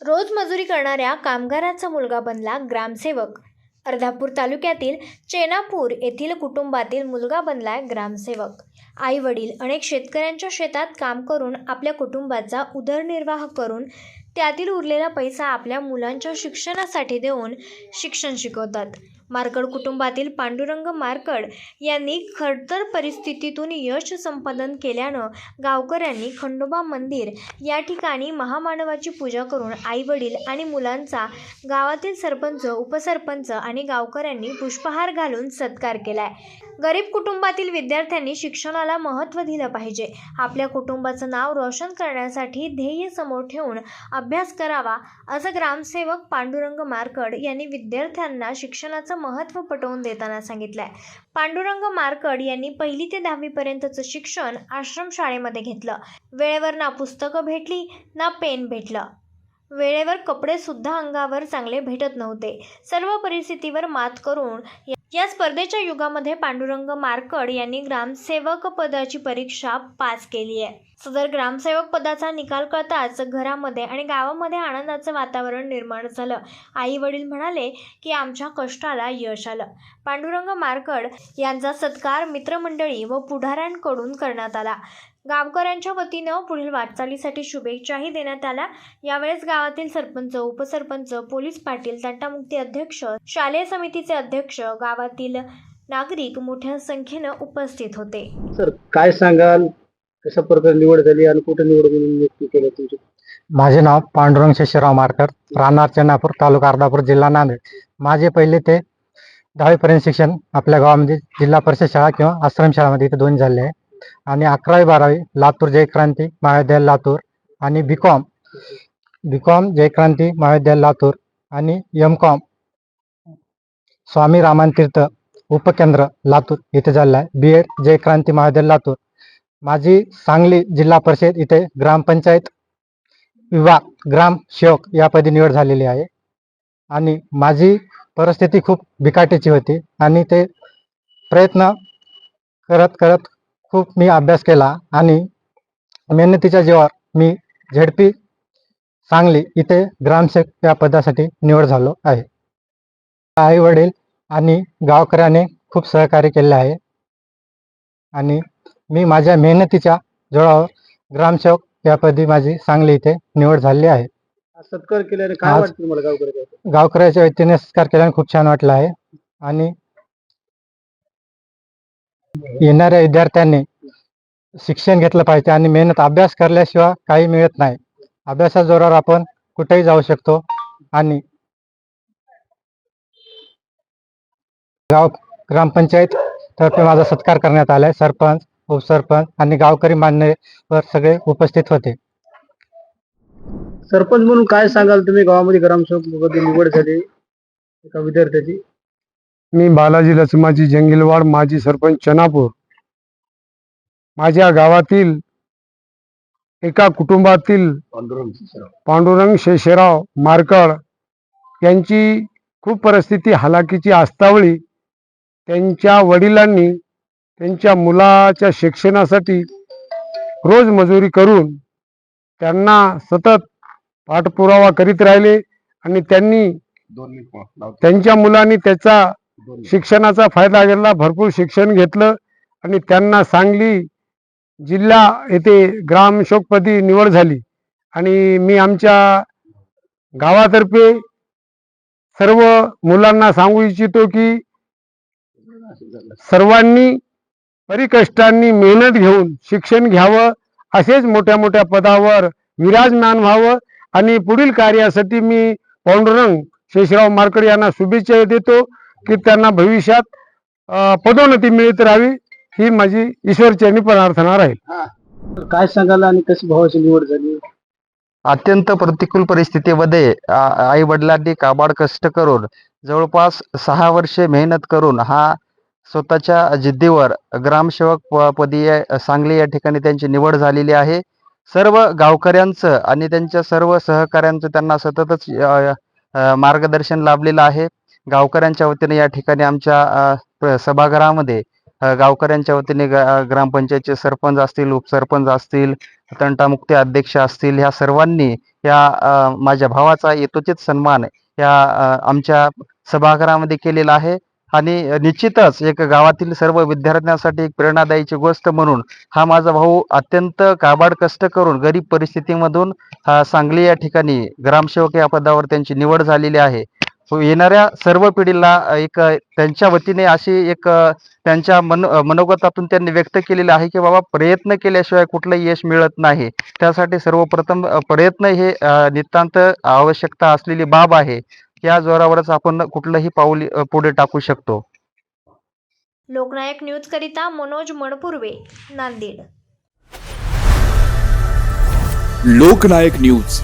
रोज मजुरी करणाऱ्या कामगाराचा मुलगा बनला ग्रामसेवक. अर्धापूर तालुक्यातील चेनापूर येथील कुटुंबातील मुलगा बनलाय ग्रामसेवक. आई वडील अनेक शेतकऱ्यांच्या शेतात काम करून आपल्या कुटुंबाचा उदरनिर्वाह करून त्यातील उरलेला पैसा आपल्या मुलांच्या शिक्षणासाठी देऊन शिक्षण शिकवतात. मारकड कुटुंबातील पांडुरंग मारकड यांनी खडतर परिस्थितीतून यश संपादन केल्यानं गावकऱ्यांनी खंडोबा मंदिर या ठिकाणी महामानवाची पूजा करून आई वडील आणि मुलांचा गावातील सरपंच उपसरपंच आणि गावकऱ्यांनी पुष्पहार घालून सत्कार केलाय. गरीब कुटुंबातील विद्यार्थ्यांनी शिक्षणाला महत्त्व दिलं पाहिजे. आपल्या कुटुंबाचं नाव रोशन करण्यासाठी ध्येय समोर ठेवून अभ्यास करावा असं ग्रामसेवक पांडुरंग मारकड यांनी विद्यार्थ्यांना शिक्षणाचं महत्त्व पटवून देताना सांगितलंय. पांडुरंग मारकड यांनी पहिली ते दहावीपर्यंतचं शिक्षण आश्रमशाळेमध्ये घेतलं. वेळेवर ना पुस्तकं भेटली ना पेन भेटलं. वेळेवर कपडे सुद्धा अंगावर चांगले भेटत नव्हते. सर्व परिस्थितीवर मात करून या- स्पर्धेच्या युगामध्ये पांडुरंग मारकड यांनी ग्रामसेवक पदाची परीक्षा पास केली आहे. सदर ग्रामसेवक पदाचा निकाल कळताच घरामध्ये आणि गावामध्ये आनंदाचं वातावरण निर्माण झालं. आई वडील म्हणाले की आमच्या कष्टाला यश आलं. पांडुरंग मारकड यांचा सत्कार मित्रमंडळी व पुढाऱ्यांकडून करण्यात आला. गावकऱ्यांच्या वतीनं पुढील वाटचालीसाठी शुभेच्छाही देण्यात आल्या. यावेळेस गावातील सरपंच उपसरपंच पोलीस पाटील तंटामुक्ती अध्यक्ष शालेय समितीचे अध्यक्ष गावातील नागरिक मोठ्या संख्येनं उपस्थित होते. सर काय सांगाल? कशा प्रकारे निवड झाली आणि कुठे निवड म्हणून नियुक्ती केली तुमची? माझे नाव पांडुरंग शेषराव मारकर राहणार चेनापूर तालुका अर्धापूर जिल्हा नांदेड. माझे पहिले ते दहावीपर्यंत शिक्षण आपल्या गावामध्ये जिल्हा परिषद शाळा किंवा आश्रम शाळामध्ये इथे दोन झाले आहे. आणि अकरावी बारावी लातूर जयक्रांती महाविद्यालय लातूर आणि बी कॉम बी कॉम जयक्रांती महाविद्यालय लातूर आणि एम कॉम स्वामी रामान तीर्थ उपकेंद्र लातूर इथे झालेलं आहे. बी एड जयक्रांती महाविद्यालय लातूर. माझी सांगली जिल्हा परिषद इथे ग्रामपंचायत विभाग ग्राम सेवक या पदी निवड झालेली आहे. आणि माझी परिस्थिती खूप बिकाटीची होती आणि ते प्रयत्न करत करत खूप मी अभ्यास केला आणि मेहनतीच्या जीवावर मी झेडपी सांगली इथे ग्रामसेवक या पदासाठी निवड झालो आहे. आई वडील आणि गावकऱ्याने खूप सहकार्य केले आहे. आणि मी माझ्या मेहनतीच्या जोरावर ग्रामसेवक या पदी माझी सांगली इथे निवड झालेली आहे. सत्कार केल्याने काय आज- वाटतं तुम्हाला गावकरी गावकऱ्याच्या वतीने सत्कार केल्याने खूप छान वाटलं आहे. आणि येणाऱ्या विद्यार्थ्यांनी शिक्षण घेतलं पाहिजे आणि मेहनत अभ्यास करल्याशिवाय काही मिळत नाही. अभ्यासा जोरावर आपण कुठेही जाऊ शकतो आणि गाव ग्रामपंचायत तर्फे माझा सत्कार करण्यात आलाय. सरपंच उपसरपंच आणि गावकरी मान्यवर सगळे उपस्थित होते. सरपंच म्हणून काय सांगाल तुम्ही? गावामध्ये ग्रामसेवक निवड झाली एका विद्यार्थ्याची. मी बालाजी लचमाजी जंगलवाड माजी सरपंच चनापूर. माझ्या गावातील एका कुटुंबातील पांडुरंग शेषराव मारकळ यांची खूप परिस्थिती हालाकीची असतावळी त्यांच्या वडिलांनी त्यांच्या मुलाच्या शिक्षणासाठी रोज मजुरी करून त्यांना सतत पाठपुरावा करीत राहिले आणि त्यांनी त्यांच्या मुलांनी त्याचा शिक्षणाचा फायदा घेतला भरपूर शिक्षण घेतलं आणि त्यांना सांगली जिल्हा येथे ग्रामशोकपदी निवड झाली. आणि मी आमच्या गावातर्फे सर्व मुलांना सांगू इच्छितो की सर्वांनी परिकष्टांनी मेहनत घेऊन शिक्षण घ्यावं असेच मोठ्या मोठ्या पदावर विराजमान व्हावं आणि पुढील कार्यासाठी मी पांडुरंग शेषराव मारकड यांना शुभेच्छा देतो. की त्यांना भविष्यात पदोन्नती मिळत राहावी ही माझी ईश्वरचरणी प्रार्थना राहील. काय सांगाल आणि कशी भावाची निवड झाली? अत्यंत प्रतिकूल परिस्थितीमध्ये आई वडिलांनी काबाड कष्ट करून जवळपास सहा वर्षे मेहनत करून हा स्वतःच्या जिद्दीवर ग्रामसेवक पदी सांगली या ठिकाणी त्यांची निवड झालेली आहे. सर्व गावकऱ्यांचं आणि त्यांच्या सर्व सहकाऱ्यांचं त्यांना सततच मार्गदर्शन लाभलेलं आहे. गावकऱ्यांच्या वतीने या ठिकाणी आमच्या सभागृहामध्ये गावकऱ्यांच्या वतीने ग्रामपंचायतचे सरपंच असतील उपसरपंच असतील तंटामुक्ती अध्यक्ष असतील ह्या सर्वांनी या माझ्या भावाचा येतोचित सन्मान या आमच्या सभागृहामध्ये केलेला आहे. आणि निश्चितच एक गावातील सर्व विद्यार्थ्यांसाठी एक प्रेरणादायीची गोष्ट म्हणून हा माझा भाऊ अत्यंत काबाड कष्ट करून गरीब परिस्थितीमधून सांगली या ठिकाणी ग्रामसेवक या पदावर त्यांची निवड झालेली आहे. येणाऱ्या सर्व पिढीला एक त्यांच्या वतीने अशी एक त्यांच्या मन मनोगतातून त्यांनी व्यक्त केलेलं आहे की बाबा प्रयत्न केल्याशिवाय कुठलंही यश मिळत नाही. त्यासाठी सर्वप्रथम प्रयत्न हे नितांत आवश्यकता असलेली बाब आहे. या जोरावरच आपण कुठलंही पाऊल पुढे टाकू शकतो. लोकनायक न्यूजकरिता मनोज मणपुर्वे नांदेड. लोकनायक न्यूज.